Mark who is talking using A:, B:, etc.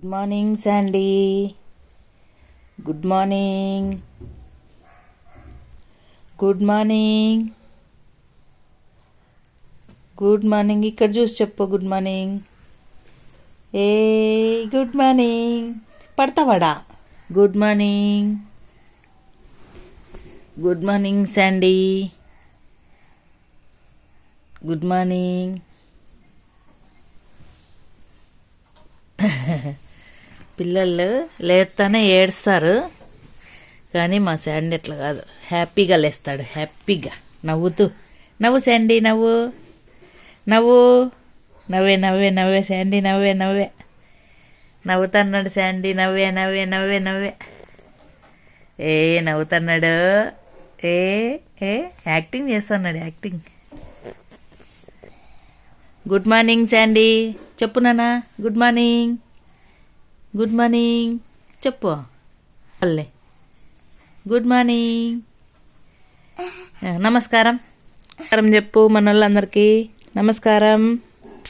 A: Good morning Sandy. Good morning. Good morning. Good morning. ఇక్కడ చూసి చెప్పు గుడ్ మార్నింగ్. ఏ good morning. పడతావాడా? Good morning. Good morning Sandy. Good morning. పిల్లలు లేస్తానే ఏడుస్తారు. కానీ మా శాండీ అట్లా కాదు. హ్యాపీగా లేస్తాడు. హ్యాపీగా. నవ్వుతూ. నవ్వు శాండీ నవ్వు. నవ్వు. నవ్వే నవ్వే నవ్వే శాండీ నవ్వే నవ్వే. నవ్వుతున్నాడు శాండీ నవ్వే నవ్వే నవ్వే నవ్వే. ఏ నవ్వుతున్నాడు. ఏ ఏ యాక్టింగ్ చేస్తున్నాడు యాక్టింగ్. Good morning Sandy. చెప్పు నానా గుడ్ మార్నింగ్. గుడ్ మార్నింగ్ చెప్పు. అల్లే గుడ్ మార్నింగ్ నమస్కారం. నమస్కారం చెప్పు మన వాళ్ళందరికీ నమస్కారం.